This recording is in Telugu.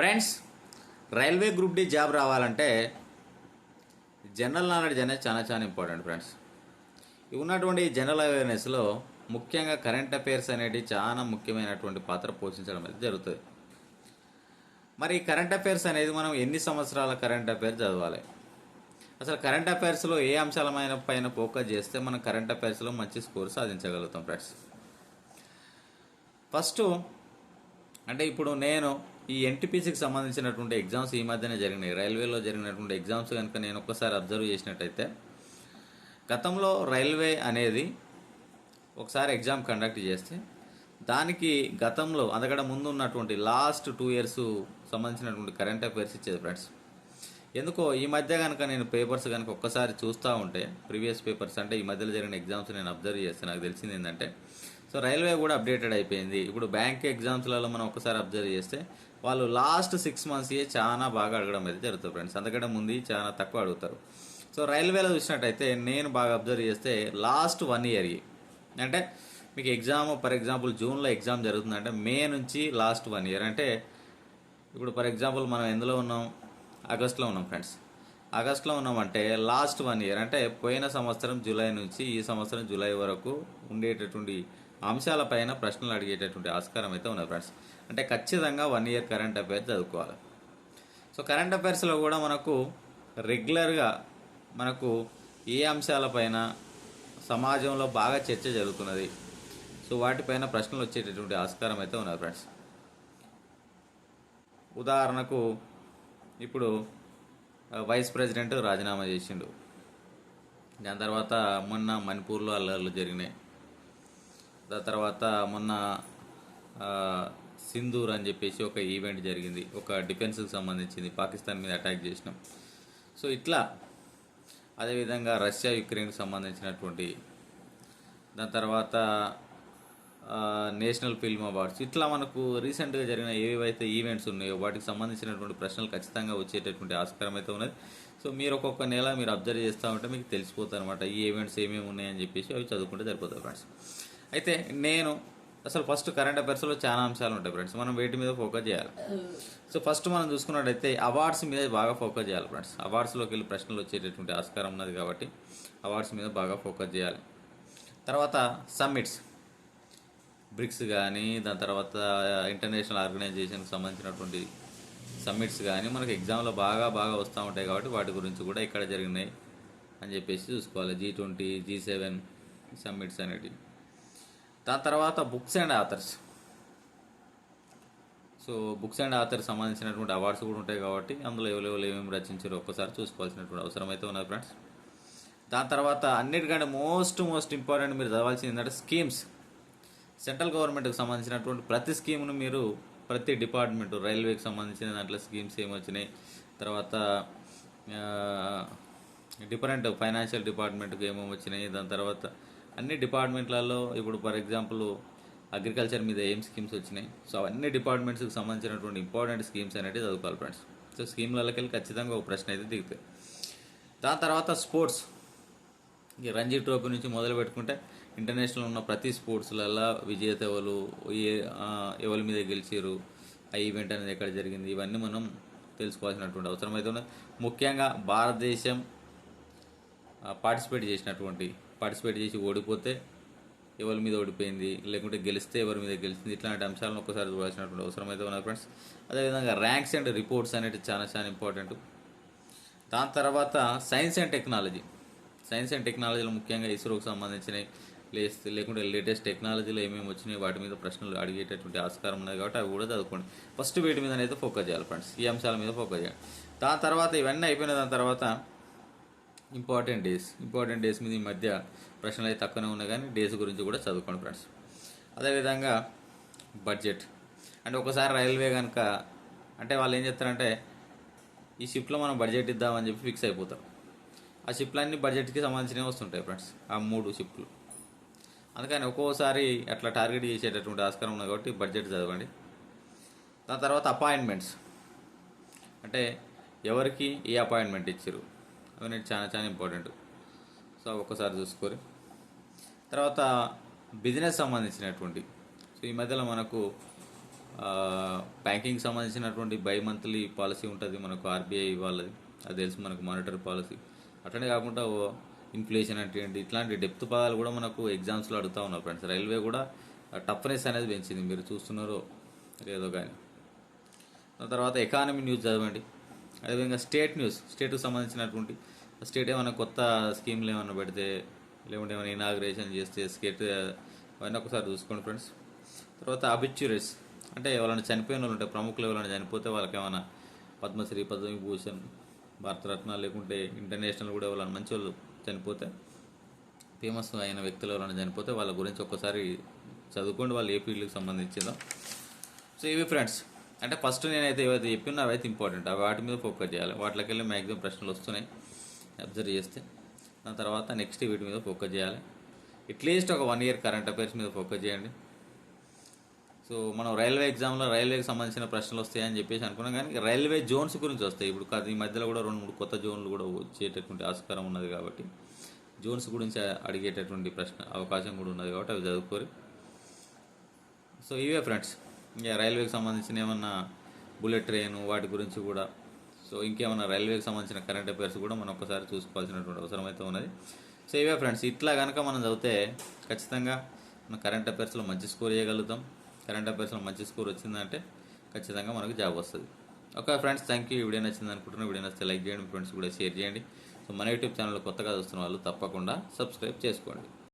Friends railway group D job రావాలంటే జనరల్ నాలెడ్జ్ అనేది చాలా చాలా ఇంపార్టెంట్ ఫ్రెండ్స్. ఉన్నటువంటి జనరల్ అవేర్నెస్లో ముఖ్యంగా కరెంట్ అఫైర్స్ అనేవి చాలా ముఖ్యమైనటువంటి పాత్ర పోషించడం అనేది జరుగుతుంది. మరి ఈ కరెంట్ అఫైర్స్ అనేది మనం ఎన్ని సంవత్సరాల కరెంట్ అఫైర్స్ చదవాలి? అసలు కరెంట్ అఫైర్స్లో ఏ అంశాలమైన పైన ఫోకస్ చేస్తే మనం కరెంట్ అఫైర్స్లో మంచి స్కోర్ సాధించగలుగుతాం ఫ్రెండ్స్? ఫస్ట్ అంటే ఇప్పుడు నేను ఈ ఎన్టీపీసీకి సంబంధించినటువంటి ఎగ్జామ్స్ ఈ మధ్యనే జరిగినాయి. రైల్వేలో జరిగినటువంటి ఎగ్జామ్స్ కనుక నేను ఒక్కసారి అబ్జర్వ్ చేసినట్టయితే గతంలో రైల్వే అనేది ఒకసారి ఎగ్జామ్ కండక్ట్ చేస్తే దానికి గతంలో అంతకంటే ముందు ఉన్నటువంటి లాస్ట్ టూ ఇయర్స్ సంబంధించినటువంటి కరెంట్ అఫైర్స్ ఇచ్చేది ఫ్రెండ్స్ ఎందుకో ఈ మధ్య కనుక నేను పేపర్స్ కనుక ఒక్కసారి చూస్తూ ఉంటే ప్రీవియస్ పేపర్స్ అంటే ఈ మధ్యలో జరిగిన ఎగ్జామ్స్ నేను అబ్జర్వ్ చేస్తే నాకు తెలిసింది ఏంటంటే సో రైల్వే కూడా అప్డేటెడ్ అయిపోయింది. ఇప్పుడు బ్యాంక్ ఎగ్జామ్స్లలో మనం ఒకసారి అబ్జర్వ్ చేస్తే వాళ్ళు లాస్ట్ సిక్స్ మంత్స్ చాలా బాగా అడగడం అయితే జరుగుతుంది ఫ్రెండ్స్. అందుకంటే ముందు చాలా తక్కువ అడుగుతారు. సో రైల్వేలో చూసినట్టయితే నేను బాగా అబ్జర్వ్ చేస్తే లాస్ట్ వన్ ఇయర్ అంటే మీకు ఎగ్జామ్ ఫర్ ఎగ్జాంపుల్ జూన్లో ఎగ్జామ్ జరుగుతుందంటే మే నుంచి లాస్ట్ వన్ ఇయర్. అంటే ఇప్పుడు ఫర్ ఎగ్జాంపుల్ మనం ఎందులో ఉన్నాం? ఆగస్ట్లో ఉన్నాం ఫ్రెండ్స్. ఆగస్ట్లో ఉన్నామంటే లాస్ట్ వన్ ఇయర్. అంటే పోయిన సంవత్సరం జూలై నుంచి ఈ సంవత్సరం జూలై వరకు ఉండేటటువంటి అంశాలపైన ప్రశ్నలు అడిగేటటువంటి ఆస్కారం అయితే ఉన్నది ఫ్రెండ్స్ అంటే ఖచ్చితంగా వన్ ఇయర్ కరెంట్ అఫైర్స్ చదువుకోవాలి. సో కరెంట్ అఫైర్స్లో కూడా మనకు రెగ్యులర్గా మనకు ఏ అంశాలపైన సమాజంలో బాగా చర్చ జరుగుతున్నది. సో వాటిపైన ప్రశ్నలు వచ్చేటటువంటి ఆస్కారం అయితే ఉన్నది ఫ్రెండ్స్ ఉదాహరణకు ఇప్పుడు వైస్ ప్రెసిడెంట్ రాజీనామా చేసిండు. దాని తర్వాత మొన్న మణిపూర్లో అల్లర్లు జరిగినాయి. తర్వాత మొన్న సింధూర్ అని చెప్పేసి ఒక ఈవెంట్ జరిగింది. ఒక డిఫెన్స్కి సంబంధించింది. పాకిస్తాన్ మీద అటాక్ చేసినాం. సో ఇట్లా అదేవిధంగా రష్యా యుక్రెయిన్కి సంబంధించినటువంటి దాని తర్వాత నేషనల్ ఫిల్మ్ అవార్డ్స్. ఇట్లా మనకు రీసెంట్గా జరిగిన ఏవైతే ఈవెంట్స్ ఉన్నాయో వాటికి సంబంధించినటువంటి ప్రశ్నలు ఖచ్చితంగా వచ్చేటటువంటి ఆస్కారం అయితే ఉన్నది. సో మీరు ఒక్కొక్క నెల మీరు అబ్జర్వ్ చేస్తూ ఉంటే మీకు తెలిసిపోతుంది అనమాట ఈ ఈవెంట్స్ ఏమేమి ఉన్నాయని చెప్పేసి అవి చదువుకుంటే సరిపోతుంది ఫ్రెండ్స్. అయితే నేను అసలు ఫస్ట్ కరెంట్ అఫైర్స్లో చాలా అంశాలు ఉంటాయి ఫ్రెండ్స్ మనం వేటి మీద ఫోకస్ చేయాలి. సో ఫస్ట్ మనం చూసుకున్నట్టయితే అవార్డ్స్ మీద బాగా ఫోకస్ చేయాలి ఫ్రెండ్స్ అవార్డ్స్లోకి వెళ్ళి ప్రశ్నలు వచ్చేటటువంటి ఆస్కారం ఉన్నది కాబట్టి అవార్డ్స్ మీద బాగా ఫోకస్ చేయాలి. తర్వాత సమ్మిట్స్ బ్రిక్స్ కానీ దాని తర్వాత ఇంటర్నేషనల్ ఆర్గనైజేషన్కి సంబంధించినటువంటి సమ్మిట్స్ కానీ మనకి ఎగ్జామ్లో బాగా బాగా వస్తూ ఉంటాయి కాబట్టి వాటి గురించి కూడా ఇక్కడ జరిగినాయి అని చెప్పేసి చూసుకోవాలి. G twenty G seven summits అనేటివి. దాని తర్వాత books and authors. So books and authors సంబంధించినటువంటి అవార్డ్స్ కూడా ఉంటాయి కాబట్టి అందులో ఎవరెవరు ఏమేమి రచించారో ఒక్కసారి చూసుకోవాల్సినటువంటి అవసరం అయితే ఉన్నది ఫ్రెండ్స్ దాని తర్వాత అన్నిటికంటే మోస్ట్ మోస్ట్ ఇంపార్టెంట్ మీరు చదవాల్సింది ఏంటంటే స్కీమ్స్ సెంట్రల్ గవర్నమెంట్కి సంబంధించినటువంటి ప్రతి స్కీమ్ను మీరు ప్రతి డిపార్ట్మెంట్ రైల్వేకి సంబంధించిన దాంట్లో స్కీమ్స్ ఏమి వచ్చినాయి తర్వాత డిఫరెంట్ ఫైనాన్షియల్ డిపార్ట్మెంట్కి ఏమేమి వచ్చినాయి దాని తర్వాత అన్ని డిపార్ట్మెంట్లలో ఇప్పుడు ఫర్ ఎగ్జాంపుల్ అగ్రికల్చర్ మీద ఏం స్కీమ్స్ వచ్చినాయి? సో అవన్నీ డిపార్ట్మెంట్స్కి సంబంధించినటువంటి ఇంపార్టెంట్ స్కీమ్స్ అనేవి చదువుకోవాలి ఫ్రెండ్స్. సో స్కీమ్లకి వెళ్ళి ఖచ్చితంగా ఒక ప్రశ్న అయితే దిగుతాయి. దాని తర్వాత స్పోర్ట్స్. ఈ రంజీ ట్రోఫీ నుంచి మొదలు పెట్టుకుంటే ఇంటర్నేషనల్ ఉన్న ప్రతి స్పోర్ట్స్లలో విజేత ఎవరు ఏ ఎవరి మీద గెలిచారు ఆ ఈవెంట్ అనేది ఎక్కడ జరిగింది ఇవన్నీ మనం తెలుసుకోవాల్సినటువంటి అవసరం అయితే ఉన్నది. ముఖ్యంగా భారతదేశం పార్టిసిపేట్ చేసినటువంటి పార్టిసిపేట్ చేసి ఓడిపోతే ఎవరి మీద ఓడిపోయింది లేకుంటే గెలిస్తే ఎవరి మీద గెలిచింది ఇట్లాంటి అంశాలను ఒకసారి చూడాల్సినటువంటి అవసరం అయితే ఉన్నది ఫ్రెండ్స్ అదేవిధంగా ర్యాంక్స్ అండ్ రిపోర్ట్స్ అనేవి చాలా చాలా ఇంపార్టెంట్ దాని తర్వాత science and technology science and టెక్నాలజీలో ముఖ్యంగా ఇస్రోకి సంబంధించినవి లేస్తే లేకుంటే లేటెస్ట్ టెక్నాలజీలో ఏమేమి వచ్చినాయి వాటి మీద ప్రశ్నలు అడిగేటటువంటి ఆస్కారం ఉన్నది కాబట్టి అవి కూడా చదువుకోండి. ఫస్ట్ వీటి మీద అయితే ఫోకస్ చేయాలి ఫ్రెండ్స్ ఈ అంశాల మీద ఫోకస్ చేయాలి. దాని తర్వాత ఇవన్నీ అయిపోయిన దాని తర్వాత ఇంపార్టెంట్ డేస్ ఇంపార్టెంట్ డేస్ మీద ఈ మధ్య ప్రశ్నలు అయితే తక్కువనే ఉన్నాయి కానీ డేస్ గురించి కూడా చదువుకోండి ఫ్రెండ్స్. అదేవిధంగా బడ్జెట్. అంటే ఒకసారి రైల్వే కనుక అంటే వాళ్ళు ఏం చేస్తారంటే ఈ షిప్లో మనం బడ్జెట్ ఇద్దామని చెప్పి ఫిక్స్ అయిపోతారు ఆ షిప్లన్నీ బడ్జెట్కి సంబంధించినవి వస్తుంటాయి ఫ్రెండ్స్ ఆ మూడు షిప్లు అందుకని ఒక్కోసారి అట్లా టార్గెట్ చేసేటటువంటి ఆస్కారం ఉంది కాబట్టి బడ్జెట్ చదవండి. దాని తర్వాత అపాయింట్మెంట్స్. అంటే ఎవరికి ఏ అపాయింట్మెంట్ ఇచ్చారు అవన్నీ చాలా చాలా ఇంపార్టెంట్. సో ఒక్కసారి చూసుకోరు తర్వాత బిజినెస్ సంబంధించినటువంటి సో ఈ మధ్యలో మనకు బ్యాంకింగ్ సంబంధించినటువంటి బై మంత్లీ పాలసీ ఉంటుంది మనకు ఆర్బీఐ వాళ్ళది. అది తెలుసు మనకు మానిటరీ పాలసీ. అట్లనే కాకుండా ఇన్ఫ్లేషన్ అంటే ఏంటి ఇట్లాంటి డెప్త్ పదాలు కూడా మనకు ఎగ్జామ్స్లో అడుగుతూ ఉన్నారు ఫ్రెండ్స్. రైల్వే కూడా టఫ్నెస్ అనేది పెంచింది. మీరు చూస్తున్నారో లేదో కానీ. తర్వాత ఎకానమీ న్యూస్ చదవండి. అదేవిధంగా స్టేట్ న్యూస్ స్టేట్కి సంబంధించినటువంటి స్టేట్ ఏమైనా కొత్త స్కీమ్లు ఏమైనా పెడితే లేకుంటే ఏమైనా ఇనాగ్రేషన్ చేస్తే స్టేట్ అవన్నీ ఒకసారి చూసుకోండి ఫ్రెండ్స్. తర్వాత అబిచ్యురేట్స్ అంటే ఎవరైనా చనిపోయిన వాళ్ళు ఉంటే ప్రముఖులు ఎవరైనా చనిపోతే వాళ్ళకి ఏమైనా పద్మశ్రీ పద్మవిభూషణ్ భారతరత్న లేకుంటే ఇంటర్నేషనల్ కూడా ఎవరైనా మంచి వాళ్ళు చనిపోతే ఫేమస్ అయిన వ్యక్తులు ఎవరైనా చనిపోతే వాళ్ళ గురించి ఒక్కసారి చదువుకోండి. వాళ్ళు ఏ ఫీల్డ్కి సంబంధించిందో. సో ఇవి ఫ్రెండ్స్ అంటే ఫస్ట్ నేనైతే ఏవైతే చెప్పినా అవైతే ఇంపార్టెంట్ అవి వాటి మీద ఫోకస్ చేయాలి. వాటికి వెళ్ళి మ్యాక్సిమం ప్రశ్నలు వస్తున్నాయి. అబ్జర్వ్ చేస్తే. దాని తర్వాత నెక్స్ట్ వీటి మీద ఫోకస్ చేయాలి. అట్లీస్ట్ ఒక వన్ ఇయర్ కరెంట్ అఫైర్స్ మీద ఫోకస్ చేయండి. సో మనం రైల్వే ఎగ్జామ్లో రైల్వేకి సంబంధించిన ప్రశ్నలు వస్తాయని చెప్పేసి అనుకున్నాం కానీ రైల్వే జోన్స్ గురించి వస్తాయి. ఇప్పుడు ఈ మధ్యలో కూడా రెండు మూడు కొత్త జోన్లు కూడా వచ్చేటటువంటి ఆస్కారం ఉన్నది కాబట్టి జోన్స్ గురించి అడిగేటటువంటి ప్రశ్న అవకాశం కూడా ఉన్నది కాబట్టి అవి చదువుకోరు. సో ఇవే ఫ్రెండ్స్ రైల్వేకి సంబంధించిన ఏమన్నా బుల్లెట్ ట్రైన్ వాటి గురించి కూడా. సో ఇంకేమైనా రైల్వేకి సంబంధించిన కరెంట్ అఫైర్స్ కూడా మనం ఒకసారి చూసుకోవాల్సినటువంటి అవసరం అయితే ఉన్నది. సో ఇవే ఫ్రెండ్స్. ఇట్లా కనుక మనం చదివితే ఖచ్చితంగా మన కరెంట్ అఫైర్స్లో మంచి స్కోర్ చేయగలుగుతాం కరెంట్ అఫైర్స్లో మంచి స్కోర్ వచ్చిందంటే ఖచ్చితంగా మనకు జాబ్ వస్తుంది. Okay friends thank you. Video నచ్చింది అనుకుంటున్నా వీడియో నచ్చితే లైక్ చేయండి ఫ్రెండ్స్ కూడా షేర్ చేయండి. సో మన యూట్యూబ్ ఛానల్ కొత్తగా చూస్తున్న వాళ్ళు తప్పకుండా సబ్స్క్రైబ్ చేసుకోండి.